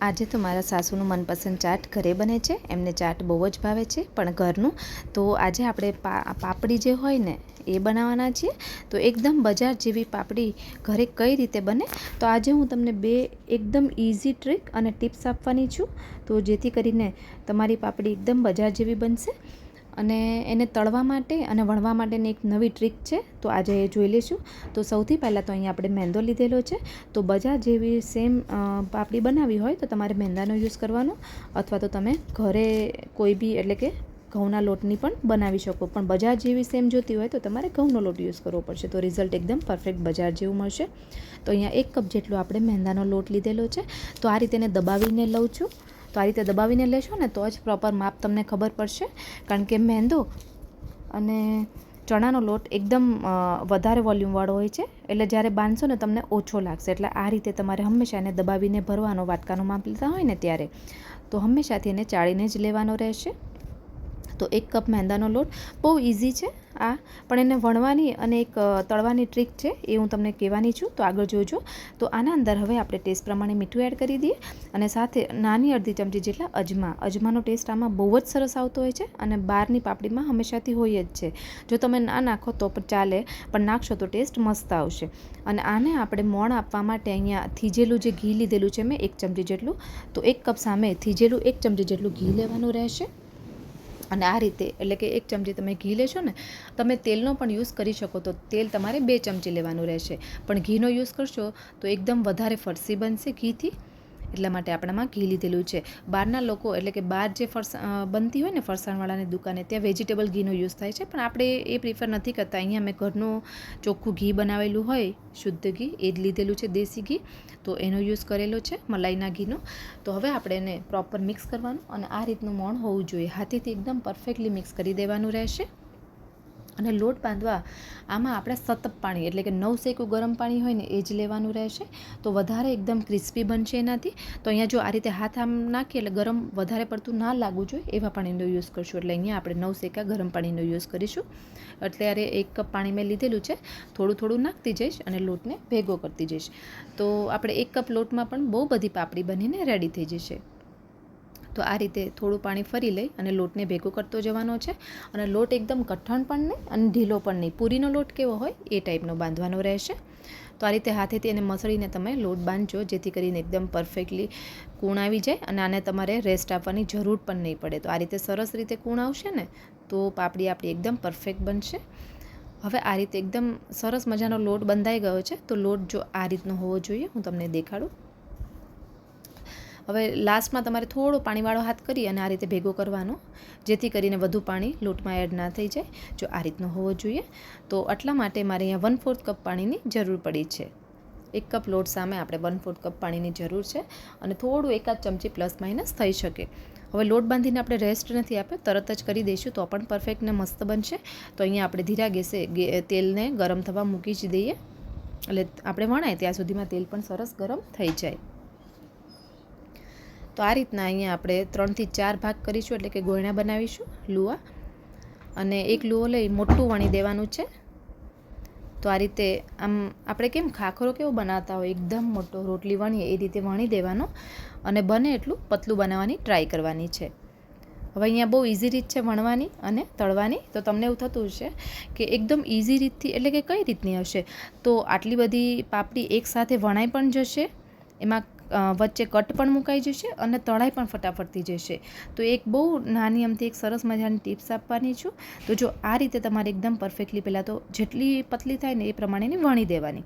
આજે તો મારા સાસુનું મનપસંદ ચાટ ઘરે બને છે, એમને ચાટ બહુ જ ભાવે છે, પણ ઘરનું. તો આજે આપણે પાપડી જે હોય ને, એ બનાવવાના છીએ. તો એકદમ બજાર જેવી પાપડી ઘરે કઈ રીતે બને? તો આજે હું તમને બે એકદમ ઇઝી ટ્રીક અને ટિપ્સ આપવાની છું. તો જેથી કરીને તમારી પાપડી એકદમ બજાર જેવી બનશે. અને એને તળવા માટે અને વણવા માટેની એક નવી ટ્રીક છે, તો આજે એ જોઈ લઈશું. તો સૌથી પહેલાં તો અહીંયા આપણે મેંદો લીધેલો છે. તો બજાર જેવી સેમ પાપડી બનાવવી હોય તો તમારે મેંદાનો યુઝ કરવાનો, અથવા તો તમે ઘરે કોઈ બી એટલે કે ઘઉંના લોટની પણ બનાવી શકો. પણ બજાર જેવી સેમ જોતી હોય તો તમારે ઘઉંનો લોટ યુઝ કરવો પડશે. તો રિઝલ્ટ એકદમ પરફેક્ટ બજાર જેવું મળશે. તો અહીંયા એક કપ જેટલો આપણે મેંદાનો લોટ લીધેલો છે. તો આ રીતે એને દબાવીને લઉં છું. તો આ રીતે દબાવીને લેશો ને તો જ પ્રોપર માપ તમને ખબર પડશે. કારણ કે મેંદો અને ચણાનો લોટ એકદમ વધારે વોલ્યુમવાળો હોય છે. એટલે જ્યારે બાંધશો ને તમને ઓછો લાગશે. એટલે આ રીતે તમારે હંમેશા એને દબાવીને ભરવાનો, વાટકાનો માપ લેતા હોય ને ત્યારે. તો હંમેશાથી એને ચાળીને જ લેવાનો રહેશે. તો એક કપ મેંદાનો લોટ. બહુ ઇઝી છે આ. પણ એને વણવાની અને એક તળવાની ટ્રીક છે એ હું તમને કહેવાની છું. તો આગળ જોજો. તો આના અંદર હવે આપણે ટેસ્ટ પ્રમાણે મીઠું એડ કરી દઈએ. અને સાથે નાની અડધી ચમચી જેટલા અજમા. અજમાનો ટેસ્ટ આમાં બહુ જ સરસ આવતો હોય છે અને બહારની પાપડીમાં હંમેશાથી હોય જ છે. જો તમે ના નાખો તો પણ ચાલે, પણ નાખશો તો ટેસ્ટ મસ્ત આવશે. અને આને આપણે મોણ આપવા માટે અહીંયા થીજેલું જે ઘી લીધેલું છે મેં એક ચમચી જેટલું. તો એક કપ સામે થીજેલું એક ચમચી જેટલું ઘી લેવાનું રહેશે. અને આ રીતે, એટલે કે એક ચમચી તમે ઘી લેશો ને, તમે તેલનો પણ યુઝ કરી શકો તો તેલ તમારે બે ચમચી લેવાનું રહેશે. પણ ઘીનો યુઝ કરશો તો એકદમ વધારે ફરસી બનશે ઘીથી. એટલા માટે આપણામાં ઘી લીધેલું છે. બહારના લોકો એટલે કે બહાર જે ફરસાણ બનતી હોય ને ફરસાણવાળાની દુકાને, ત્યાં વેજીટેબલ ઘીનો યુઝ થાય છે. પણ આપણે એ પ્રિફર નથી કરતા. અહીંયા મેં ઘરનું ચોખ્ખું ઘી બનાવેલું હોય, શુદ્ધ ઘી, એ જ લીધેલું છે દેશી ઘી. તો એનો યુઝ કરેલો છે, મલાઈના ઘીનો. તો હવે આપણે એને પ્રોપર મિક્સ કરવાનું અને આ રીતનું મોણ હોવું જોઈએ. હાથેથી એકદમ પરફેક્ટલી મિક્સ કરી દેવાનું રહેશે. અને લોટ બાંધવા, આમાં આપણે સતત પાણી, એટલે કે નવ શેકું ગરમ પાણી હોય ને, એ જ લેવાનું રહેશે. તો વધારે એકદમ ક્રિસ્પી બનશે એનાથી. તો અહીંયા જો આ રીતે હાથ આમ નાખીએ, એટલે ગરમ વધારે પડતું ના લાગવું જોઈએ, એવા પાણીનો યુઝ કરશું. એટલે અહીંયા આપણે નવ શેકા ગરમ પાણીનો યુઝ કરીશું. અત્યારે એક કપ પાણી મેં લીધેલું છે. થોડું થોડું નાખતી જઈશ અને લોટને ભેગો કરતી જઈશ. તો આપણે એક કપ લોટમાં પણ બહુ બધી પાપડી બનીને રેડી થઈ જશે. તો આ રીતે થોડું પાણી ફરી લઈ અને લોટને ભેગો કરતો જવાનો છે. અને લોટ એકદમ કઠણ પણ નહીં અને ઢીલો પણ નહીં. પૂરીનો લોટ કેવો હોય એ ટાઈપનો બાંધવાનો રહેશે. તો આ રીતે હાથેથી એને મસળીને તમે લોટ બાંધજો, જેથી કરીને એકદમ પરફેક્ટલી કૂણ આવી જાય અને આને તમારે રેસ્ટ આપવાની જરૂર પણ નહીં પડે. તો આ રીતે સરસ રીતે કૂણ આવશે ને, તો પાપડી આપણી એકદમ પરફેક્ટ બનશે. હવે આ રીતે એકદમ સરસ મજાનો લોટ બંધાઈ ગયો છે. તો લોટ જો આ રીતનો હોવો જોઈએ, હું તમને દેખાડું. હવે લાસ્ટમાં તમારે થોડો પાણીવાળો હાથ કરી અને આ રીતે ભેગો કરવાનો, જેથી કરીને વધુ પાણી લોટમાં એડ ના થઈ જાય. જો આ રીતનો હોવો જોઈએ, તો આટલા માટે મારે અહીંયા વન ફોર્થ કપ પાણીની જરૂર પડી છે. એક કપ લોટ સામે આપણે વન ફોર્થ કપ પાણીની જરૂર છે અને થોડું એકાદ ચમચી પ્લસ માઇનસ થઈ શકે. હવે લોટ બાંધીને આપણે રેસ્ટ નથી આપ્યો, તરત જ કરી દઈશું, તો પણ પરફેક્ટ ને મસ્ત બનશે. તો અહીંયા આપણે ધીરા ગેસે તેલને ગરમ થવા મૂકી જ દઈએ. એટલે આપણે વણાય, ત્યાં સુધીમાં તેલ પણ સરસ ગરમ થઈ જાય. તો આ રીતના અહીંયા આપણે ત્રણથી ચાર ભાગ કરીશું, એટલે કે ગોયણા બનાવીશું લુવા અને એક લુઓ લઈ મોટું વણી દેવાનું છે. તો આ રીતે આમ આપણે કેમ ખાખરો કેવો બનાવતા હોય, એકદમ મોટો રોટલી વણીએ એ રીતે વણી દેવાનો અને બને એટલું પતલું બનાવવાની ટ્રાય કરવાની છે. હવે અહીંયા બહુ ઇઝી રીત છે વણવાની અને તળવાની. તો તમને એવું થતું હશે કે એકદમ ઇઝી રીતથી, એટલે કે કઈ રીતની હશે? તો આટલી બધી પાપડી એકસાથે વણાઈ પણ જશે, એમાં વચ્ચે કટ પણ મુકાઈ જશે અને તળાઈ પણ ફટાફટથી જશે. તો એક બહુ નાની અમથી એક સરસ મજાની ટિપ્સ આપવાની છું. તો જો આ રીતે તમારે એકદમ પરફેક્ટલી પહેલાં તો જેટલી પતલી થાય ને એ પ્રમાણેની વણી દેવાની.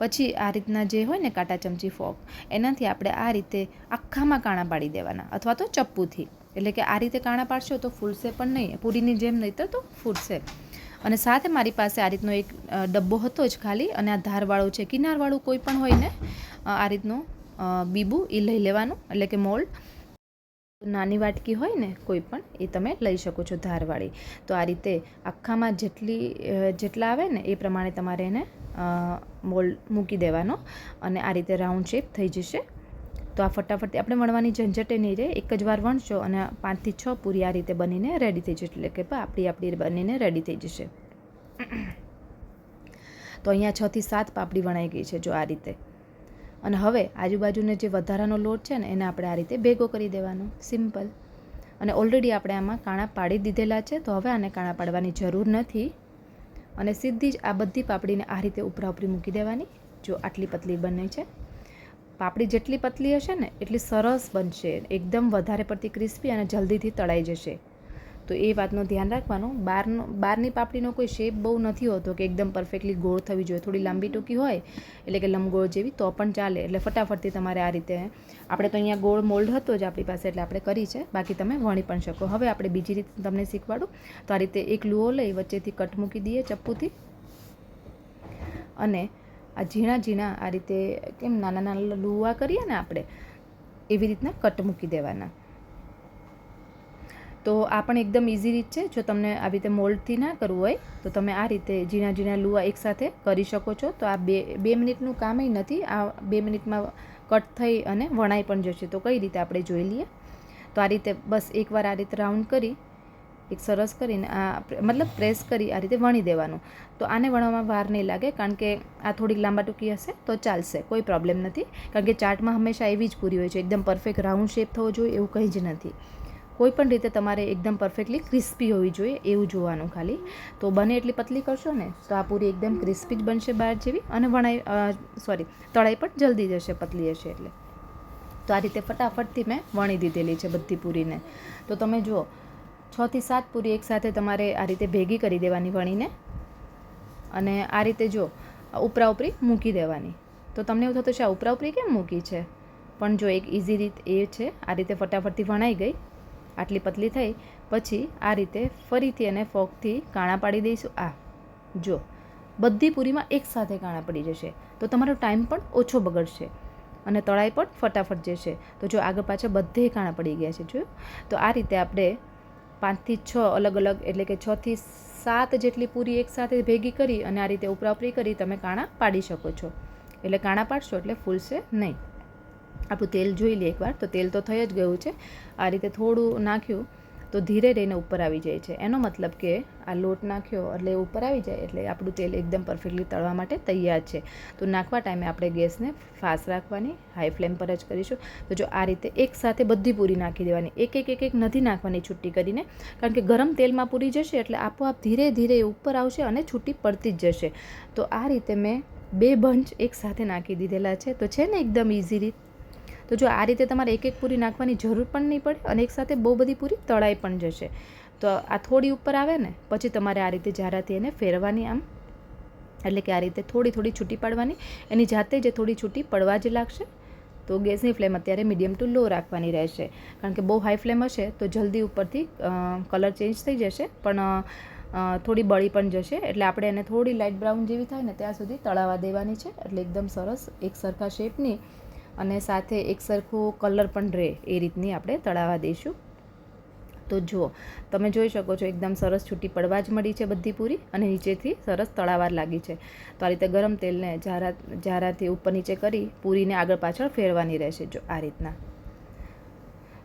પછી આ રીતના જે હોય ને કાંટા ચમચી ફોક, એનાથી આપણે આ રીતે આખામાં કાણા પાડી દેવાના, અથવા તો ચપ્પુથી. એટલે કે આ રીતે કાણા પાડશો તો ફૂલશે પણ નહીં, પૂરીની જેમ નહીં તો ફૂટશે. અને સાથે મારી પાસે આ રીતનો એક ડબ્બો હતો જ ખાલી, અને આ ધારવાળો છે. કિનારવાળું કોઈ પણ હોય ને આ રીતનું બીબું એ લઈ લેવાનું, એટલે કે મોલ્ડ. નાની વાટકી હોય ને, કોઈ પણ, એ તમે લઈ શકો છો ધારવાળી. તો આ રીતે આખામાં જેટલી જેટલા આવે ને, એ પ્રમાણે તમારે એને મોલ્ડ મૂકી દેવાનો અને આ રીતે રાઉન્ડ શેપ થઈ જશે. તો આ ફટાફટ આપણે વણવાની ઝંઝટે નહીં રહે, એક જ વાર વણશો અને પાંચથી છ પૂરી આ રીતે બનીને રેડી થઈ જશે, એટલે કે આપણી આપણી બનીને રેડી થઈ જશે. તો અહીંયા છથી સાત પાપડી વણાઈ ગઈ છે, જો આ રીતે. અને હવે આજુબાજુનો જે વધારાનો લોટ છે ને, એને આપણે આ રીતે ભેગો કરી દેવાનો. સિમ્પલ અને ઓલરેડી આપણે આમાં કાણા પાડી દીધેલા છે, તો હવે આને કાણા પાડવાની જરૂર નથી. અને સીધી જ આ બધી પાપડીને આ રીતે ઉપરા ઉપરી મૂકી દેવાની, જો આટલી પતલી બને છે. પાપડી જેટલી પતલી હશે ને, એટલી સરસ બનશે. એકદમ વધારે પડતી ક્રિસ્પી અને જલ્દીથી તળાઈ જશે. તો એ વાતનું ધ્યાન રાખવાનું. બહારનો બહારની પાપડીનો કોઈ શેપ બહુ નથી હોતો કે એકદમ પરફેક્ટલી ગોળ થવી જોઈએ. થોડી લાંબી ટૂંકી હોય, એટલે કે લંબગોળ જેવી, તો પણ ચાલે. એટલે ફટાફટથી તમારે આ રીતે, આપણે તો અહીંયા ગોળ મોલ્ડ હતો જ આપણી પાસે, એટલે આપણે કરી છે. બાકી તમે વણી પણ શકો. હવે આપણે બીજી રીતે તમને શીખવાડું. તો આ રીતે એક લુઓ લઈ વચ્ચેથી કટ મૂકી દઈએ ચપ્પુથી. અને આ ઝીણા ઝીણા આ રીતે કેમ નાના નાના લુવા કરીએ ને આપણે, એવી રીતના કટ મૂકી દેવાના. તો આ પણ એકદમ ઇઝી રીત છે. જો તમને આવી રીતે મોલ્ડથી ના કરવું હોય, તો તમે આ રીતે ઝીણા ઝીણા લુવા એકસાથે કરી શકો છો. તો આ બે બે મિનિટનું કામ નથી, આ બે મિનિટમાં કટ થઈ અને વણાઈ પણ જશે. તો કઈ રીતે આપણે જોઈ લઈએ? તો આ રીતે બસ એકવાર આ રીતે રાઉન્ડ કરી, એક સરસ કરીને આ મતલબ પ્રેસ કરી આ રીતે વણી દેવાનું. તો આને વણવામાં વાર નહીં લાગે, કારણ કે આ થોડીક લાંબા ટૂંકી હશે, તો ચાલશે, કોઈ પ્રોબ્લેમ નથી. કારણ કે ચાટમાં હંમેશા એવી જ પૂરી હોય છે, એકદમ પરફેક્ટ રાઉન્ડ શેપ થવો જોઈએ, એવું કંઈ જ નથી. કોઈ પણ રીતે તમારે એકદમ પરફેક્ટલી ક્રિસ્પી હોવી જોઈએ એવું જોવાનું ખાલી. તો બને એટલી પતલી કરશો ને, તો આ પૂરી એકદમ ક્રિસ્પી જ બનશે બહાર જેવી અને વણાઈ સોરી તળાઈ પણ જલ્દી જશે, પતલી હશે એટલે. તો આ રીતે ફટાફટથી મેં વણી દીધેલી છે બધી પૂરીને. તો તમે જુઓ છથી સાત પૂરી એકસાથે તમારે આ રીતે ભેગી કરી દેવાની વણીને. અને આ રીતે જો ઉપરા ઉપરી મૂકી દેવાની. તો તમને એવું થતું છે આ ઉપરા ઉપરી કેમ મૂકી છે? પણ જો એક ઇઝી રીત એ છે, આ રીતે ફટાફટથી વણાઈ ગઈ આટલી પતલી થઈ, પછી આ રીતે ફરીથી એને ફોકથી કાણા પાડી દઈશું. આ, જો, બધી પૂરીમાં એકસાથે કાણા પડી જશે, તો તમારો ટાઈમ પણ ઓછો બગડશે અને તળાઈ પણ ફટાફટ જશે. તો જો આગળ પાછળ બધે કાણા પડી ગયા છે જોયું તો આ રીતે આપણે પાંચથી છ અલગ અલગ, એટલે કે છથી સાત જેટલી પૂરી એકસાથે ભેગી કરી અને આ રીતે ઉપરા ઉપરી કરી તમે કાણા પાડી શકો છો. એટલે કાણા પાડશો એટલે ફૂલશે નહીં. આપણું તેલ જોઈ લઈએ એકવાર. તો તેલ તો થઈ જ ગયું છે. આ રીતે થોડું નાખ્યું તો ધીરે રહીને ઉપર આવી જાય છે. એનો મતલબ કે આ લોટ નાખ્યો એટલે ઉપર આવી જાય એટલે આપણું તેલ એકદમ પરફેક્ટલી તળવા માટે તૈયાર છે. તો નાખવા ટાઈમે આપણે ગેસને ફાસ્ટ રાખવાની, હાઈ ફ્લેમ પર જ કરીશું. તો જો આ રીતે એક સાથે બધી પૂરી નાખી દેવાની. એક એક એક એક નથી નાખવાની છૂટી કરીને. કારણ કે ગરમ તેલમાં પૂરી જશે એટલે આપોઆપ ધીરે ધીરે ઉપર આવશે અને છૂટી પડતી જ જશે. તો આ રીતે મેં બે બંચ એક સાથે નાખી દીધેલા છે. તો છે ને એકદમ ઇઝી રીત તો જો આ રીતે તમારે એક એક પૂરી નાખવાની જરૂર પણ નહીં પડે અને એકસાથે બહુ બધી પૂરી તળાઈ પણ જશે. તો આ થોડી ઉપર આવે ને, પછી તમારે આ રીતે જારાથી એને ફેરવાની આમ. એટલે કે આ રીતે થોડી થોડી છૂટી પાડવાની. એની જાતે જે થોડી છૂટી પડવા જ લાગશે. તો ગેસની ફ્લેમ અત્યારે મીડિયમ ટુ લો રાખવાની રહેશે. કારણ કે બહુ હાઈ ફ્લેમ હશે તો જલ્દી ઉપરથી કલર ચેન્જ થઈ જશે. પણ થોડી બળી પણ જશે. એટલે આપણે એને થોડી લાઇટ બ્રાઉન જેવી થાય ને, ત્યાં સુધી તળાવા દેવાની છે. એટલે એકદમ સરસ, એક સરખા શેપની અને સાથે એક સરખો કલર પણ રહે એ રીતની આપણે તળાવવા દઈશું. તો જુઓ, તમે જોઈ શકો છો એકદમ સરસ છૂટી પડવા જ મળી છે બધી પૂરી અને નીચેથી સરસ તળાવાર લાગી છે. તો આ રીતે ગરમ તેલને જારા, જારાથી ઉપર નીચે કરી પૂરીને આગળ પાછળ ફેરવાની રહેશે જો આ રીતના.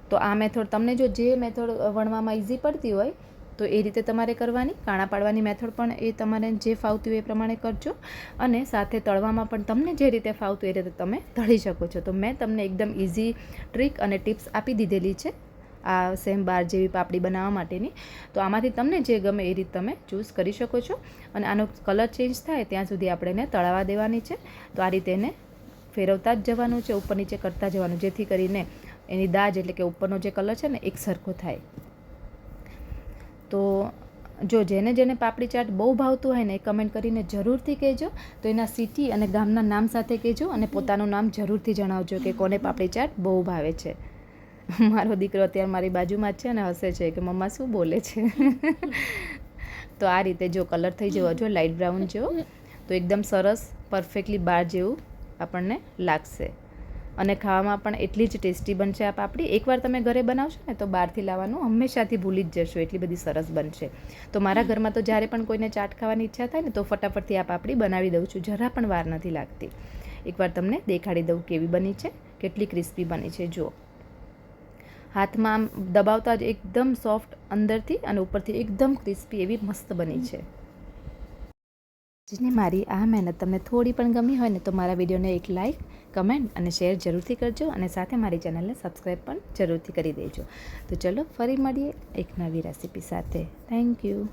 તો આ મેથડ તમને જો જે મેથડ વણવામાં ઇઝી પડતી હોય તો એ રીતે તમારે કરવાની. કાણા પાડવાની મેથડ પણ એ તમારે જે ફાવતી હોય એ પ્રમાણે કરજો. અને સાથે તળવામાં પણ તમને જે રીતે ફાવતું એ રીતે તમે તળી શકો છો. તો મેં તમને એકદમ ઇઝી ટ્રીક અને ટિપ્સ આપી દીધેલી છે આ સેમ બાર જેવી પાપડી બનાવવા માટેની. તો આમાંથી તમને જે ગમે એ રીતે તમે ચૂઝ કરી શકો છો. અને આનો કલર ચેન્જ થાય ત્યાં સુધી આપણે એને તળાવા દેવાની છે. તો આ રીતે એને ફેરવતા જ જવાનું છે, ઉપર નીચે કરતા જવાનું, જેથી કરીને એની દાજ એટલે કે ઉપરનો જે કલર છે ને, એક સરખો થાય. તો જો જેને જેને પાપડી ચાટ બહુ ભાવતું હોય ને એ કમેન્ટ કરીને જરૂરથી કહેજો. તો એના સિટી અને ગામના નામ સાથે કહેજો અને પોતાનું નામ જરૂરથી જણાવજો કે કોને પાપડી ચાટ બહુ ભાવે છે. મારો દીકરો અત્યારે મારી બાજુમાં જ છે અને હસે છે કે મમ્મા, શું બોલે છે? તો આ રીતે જો કલર થઈ જવો, જો લાઇટ બ્રાઉન જેવો, તો એકદમ સરસ પરફેક્ટલી બાર જેવું આપણને લાગશે. અને ખાવામાં પણ એટલી જ ટેસ્ટી બનશે આ પાપડી. એકવાર તમે ઘરે બનાવશો ને તો બહારથી લાવવાનું હંમેશાથી ભૂલી જ જશો, એટલી બધી સરસ બનશે. તો મારા ઘરમાં તો જ્યારે પણ કોઈને ચાટ ખાવાની ઈચ્છા થાય ને તો ફટાફટથી આ પાપડી બનાવી દઉં છું, જરા પણ વાર નથી લાગતી. એકવાર તમને દેખાડી દઉં કેવી બની છે, કેટલી ક્રિસ્પી બની છે, જુઓ. હાથમાં આમ દબાવતા જ એકદમ સોફ્ટ અંદરથી અને ઉપરથી એકદમ ક્રિસ્પી એવી મસ્ત બની છે. આજની મારી આ મહેનત તમને થોડી પણ ગમી હોય ને તો મારા વિડીયોને એક લાઇક કમેન્ટ અને શેર જરૂરથી કરજો અને સાથે મારી ચેનલને સબસ્ક્રાઈબ પણ જરૂરથી કરી દેજો. તો ચલો ફરી મળીએ એક નવી રેસીપી સાથે. Thank you